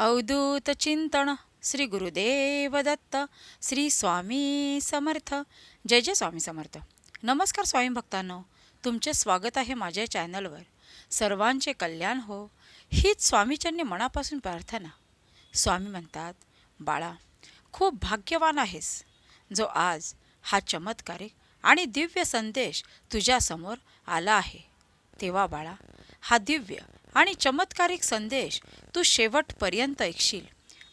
अवधूत चिंतन श्री गुरुदेव दत्त श्री स्वामी समर्थ. जय जय स्वामी समर्थ. नमस्कार स्वामी भक्तांनो. तुमचे स्वागत आहे माझ्या चॅनलवर. सर्वांचे कल्याण हो. हीच स्वामीच्यांनी मनापासून प्रार्थना. स्वामी म्हणतात बाळा खूप भाग्यवान आहेस. जो आज हा चमत्कारिक आणि दिव्य संदेश तुझ्यासमोर आला आहे. तेव्हा बाळा हा दिव्य आणि चमत्कारिक संदेश तू शेवटपर्यंत ऐकशील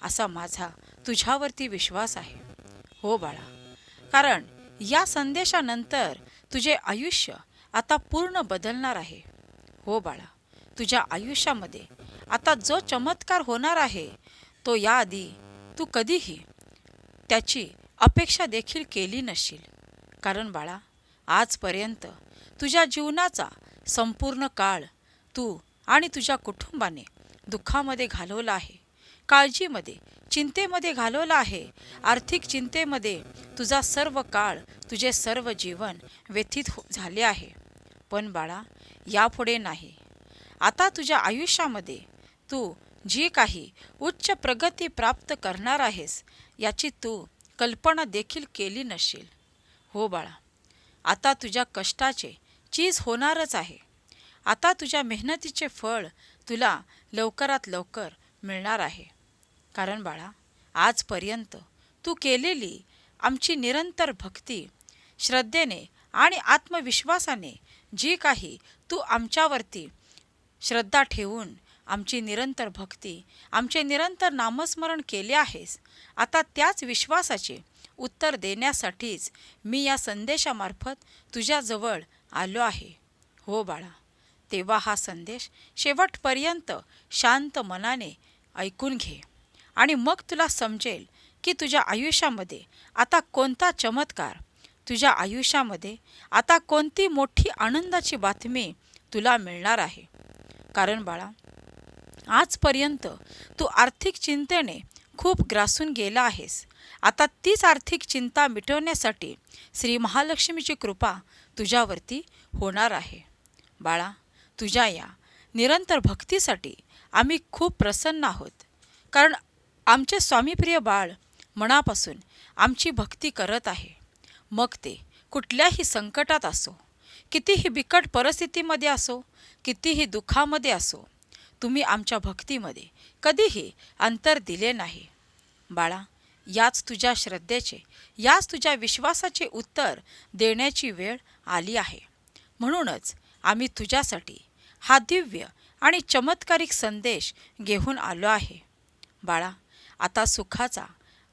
असा माझा तुझ्यावरती विश्वास आहे. हो बाळा कारण या संदेशानंतर तुझे आयुष्य आता पूर्ण बदलणार आहे. हो बाळा तुझ्या आयुष्यामध्ये आता जो चमत्कार होणार आहे तो याआधी तू कधीही त्याची अपेक्षा देखील केली नसशील. कारण बाळा आजपर्यंत तुझ्या जीवनाचा संपूर्ण काळ तू आणि तुझ्या कुटुंबाने दुःखामध्ये घालवलं आहे काळजीमध्ये चिंतेमध्ये घालवलं आहे आर्थिक चिंतेमध्ये तुझा सर्व काळ तुझे सर्व जीवन व्यथित हो झाले आहे. पण बाळा यापुढे नाही. आता तुझ्या आयुष्यामध्ये तू जी काही उच्च प्रगती प्राप्त करणार आहेस याची तू कल्पना देखील केली नसशील हो बाळा आता तुझ्या कष्टाचे चीज होणारच आहे. आता तुझ्या मेहनतीचे फळ तुला लवकरात लवकर मिळणार आहे. कारण बाळा आजपर्यंत तू केलेली आमची निरंतर भक्ती श्रद्धेने आणि आत्मविश्वासाने जी काही तू आमच्यावरती श्रद्धा ठेवून आमची निरंतर भक्ती आमचे निरंतर नामस्मरण केले आहेस आता त्याच विश्वासाचे उत्तर देण्यासाठीच मी या संदेशामार्फत तुझ्याजवळ आलो आहे. हो बाळा तेव्हा हा संदेश शेवटपर्यंत शांत मनाने ऐकून घे. आणि मग तुला समजेल की तुझ्या आयुष्यामध्ये आता कोणता चमत्कार तुझ्या आयुष्यामध्ये आता कोणती मोठी आनंदाची बातमी तुला मिळणार आहे. कारण बाळा आजपर्यंत तू आर्थिक चिंतेने खूप ग्रासून गेला आहेस. आता तीच आर्थिक चिंता मिटवण्यासाठी श्री महालक्ष्मीची कृपा तुझ्यावरती होणार आहे. बाळा तुझ्या या निरंतर भक्तीसाठी आम्ही खूप प्रसन्न आहोत. कारण आमचे स्वामीप्रिय बाळ मनापासून आमची भक्ती करत आहे. मग ते कुठल्याही संकटात असो कितीही बिकट परिस्थितीमध्ये असो कितीही दुःखामध्ये असो तुम्ही आमच्या भक्तीमध्ये कधीही अंतर दिले नाही. बाळा याच तुझ्या श्रद्धेचे याच तुझ्या विश्वासाचे उत्तर देण्याची वेळ आली आहे. म्हणूनच आम्ही तुझ्यासाठी हा दिव्य आणि चमत्कारिक संदेश घेऊन आलो आहे. बाळा आता सुखाचा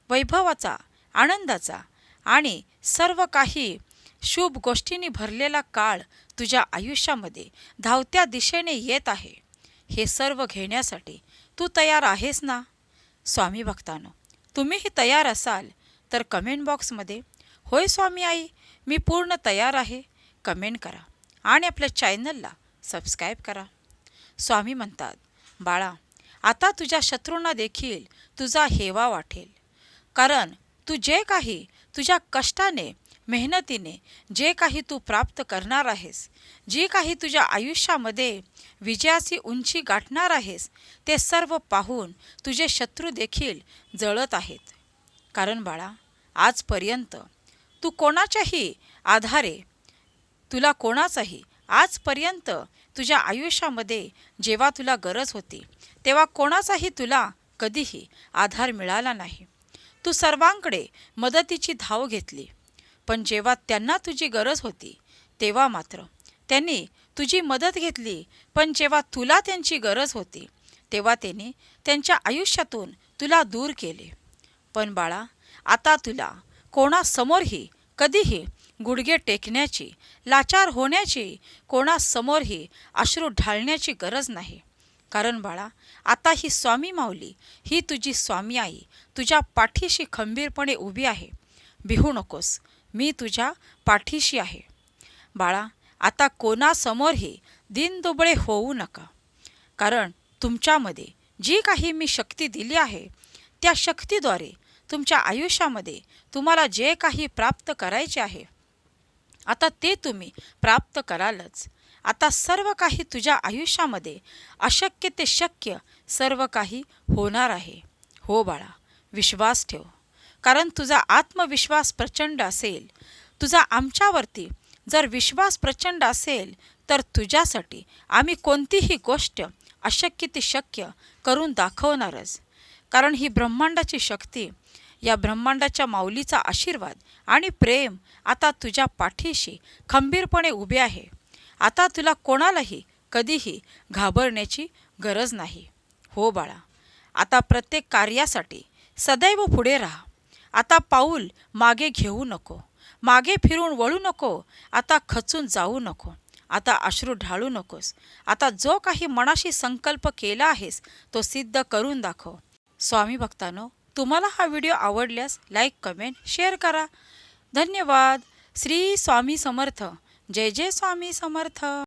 वैभवाचा आनंदाचा आणि सर्व काही शुभ गोष्टींनी भरलेला काळ तुझ्या आयुष्यामध्ये धावत्या दिशेने येत आहे. हे सर्व घेण्यासाठी तू तयार आहेस ना? स्वामी भक्तानो तुम्हीही तयार असाल तर कमेंट बॉक्समध्ये होय स्वामी आई मी पूर्ण तयार आहे. कमेंट करा आणि आपल्या चॅनलला सबस्क्राईब करा. स्वामी म्हणतात बाळा आता तुझ्या शत्रूंना देखील तुझा हेवा वाटेल. कारण तू जे काही तुझ्या कष्टाने मेहनतीने जे काही तू प्राप्त करणार आहेस जी काही तुझ्या आयुष्यामध्ये विजयाची उंची गाठणार आहेस ते सर्व पाहून तुझे शत्रू देखील जळत आहेत. कारण बाळा आजपर्यंत तू कोणाच्याही आधारे तुला कोणाचाही आजपर्यंत तुझ्या आयुष्यामध्ये जेव्हा तुला गरज होती तेव्हा कोणाचाही तुला कधीही आधार मिळाला नाही. तू सर्वांकडे मदतीची धाव घेतली. पण जेव्हा त्यांना तुझी गरज होती तेव्हा मात्र त्यांनी तुझी मदत घेतली. पण जेव्हा तुला त्यांची गरज होती तेव्हा त्यांनी त्यांच्या आयुष्यातून तुला दूर केले. पण बाळा आता तुला कोणासमोरही कधीही गुडघे टेकण्याची लाचार होण्याची कोणासमोरही अश्रू ढाळण्याची गरज नाही. कारण बाळा आता ही स्वामी माऊली ही तुझी स्वामी आई तुझ्या पाठीशी खंबीरपणे उभी आहे. भिहू नकोस मी तुझ्या पाठीशी आहे. बाळा आता कोणासमोरही दिनदुबळे होऊ नका. कारण तुमच्यामध्ये जी काही मी शक्ती दिली आहे त्या शक्तीद्वारे तुमच्या आयुष्यामध्ये तुम्हाला जे काही प्राप्त करायचे आहे आता ते तुम्ही प्राप्त करालच. आता सर्व काही तुझ्या आयुष्यामध्ये अशक्य ते शक्य सर्व काही होणार आहे. हो बाळा विश्वास ठेव. कारण तुझा आत्मविश्वास प्रचंड असेल. तुझा आमच्यावरती जर विश्वास प्रचंड असेल तर तुझ्यासाठी आम्ही कोणतीही गोष्ट अशक्य ते शक्य करून दाखवणारच. कारण ही ब्रह्मांडाची शक्ती या ब्रह्मांडाच्या माऊलीचा आशीर्वाद आणि प्रेम आता तुझ्या पाठीशी खंबीरपणे उभे आहे. आता तुला कोणालाही कधीही घाबरण्याची गरज नाही. हो बाळा आता प्रत्येक कार्यासाठी सदैव पुढे राहा. आता पाऊल मागे घेऊ नको. मागे फिरून वळू नको. आता खचून जाऊ नको. आता अश्रू ढाळू नकोस. आता जो काही मनाशी संकल्प केला आहेस तो सिद्ध करून दाखव. स्वामी भक्तानो तुम्हाला हा व्हिडिओ आवडल्यास लाईक कमेंट शेअर करा. धन्यवाद. श्री स्वामी समर्थ. जय जय स्वामी समर्थ.